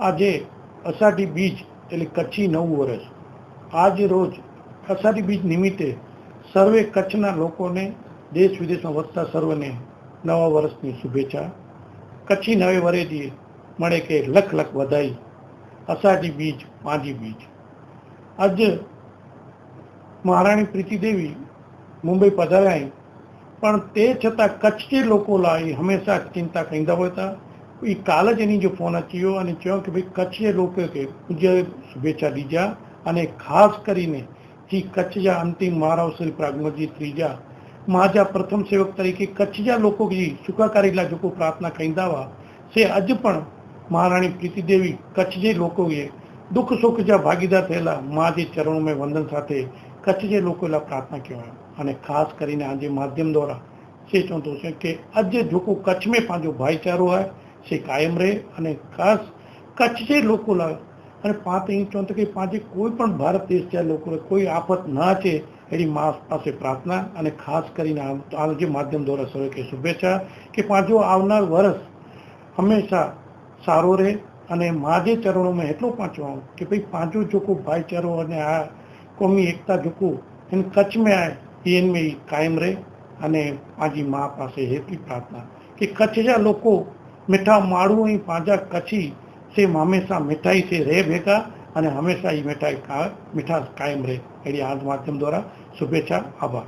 આજે અષાઢી બીજ એટલે કચ્છી નવું વર્ષ. આજ રોજ અષાઢી બીજ નિમિત્તે સર્વે કચ્છના લોકોને દેશ વિદેશમાં વસતા સર્વને નવા વર્ષની શુભેચ્છા. કચ્છી નવે વરેજીએ મળે કે લખ લખ વધાઈ અષાઢી બીજ પાંજી બીજ. આજ મહારાણી પ્રીતિદેવી મુંબઈ પધારાઈ પણ તે છતાં કચ્છ કે લોકો લાવી હંમેશા ચિંતા કહીતા હતા. એ કાલ જ એની જો ફોન થયો અને કહ્યું કે ભાઈ કચ્છે લોકો કે પૂજ્ય શુભેચ્છા દીજા અને ખાસ કરીને જે કચ્છજા અંતિમ મહારાવ શ્રી પ્રાગમજી ત્રીજા મહાજા પ્રથમ સેવક તરીકે કચ્છજા લોકો જી સુખાકારીલા જોકો પ્રાર્થના કહીંદાવા સે અજ પણ મહારાણી પ્રીતિદેવી કચ્છ જે લોકોએ દુઃખ સુખ જા ભાગીદાર થયેલા મા જે ચરણો મેં વંદન સાથે કચ્છ જે લોકો પ્રાર્થના કહેવાય. અને ખાસ કરીને આજે માધ્યમ દ્વારા સે ચવंदो છે કે અજ જોકો કચ્છ મેં પાંજો ભાઈચારો હોય છે કાયમ રહે અને ખાસ કચ્છ જે લોકો લાવે, અને પાંચ ઇંચ ચોંત કે પાંચે કોઈ પણ ભારત દેશ ત્યાં લોકો કોઈ આફત ના છે એની મા પાસે પ્રાર્થના અને ખાસ કરીને આ જે માધ્યમ દ્વારા સૌએ કે શુભેચ્છા કે પાછો આવનાર વર્ષ હંમેશા સારો રહે અને મા જે ચરણોમાં એટલો પાંચો આવું કે ભાઈ પાંચો જોકો ભાઈચારો અને આ કોમી એકતા જોકો એને કચ્છમાં આવે એન મેં કાયમ રહે અને પાંચી મા પાસે એટલી પ્રાર્થના. કે કચ્છ લોકો મીઠા માળું અહીં પાંજા કચ્છી સેમ હંમેશા મીઠાઈ છે, રહે ભેગા અને હંમેશા એ મીઠાઈ મીઠાશ કાયમ રહે. એની આ માધ્યમ દ્વારા શુભેચ્છા, આભાર.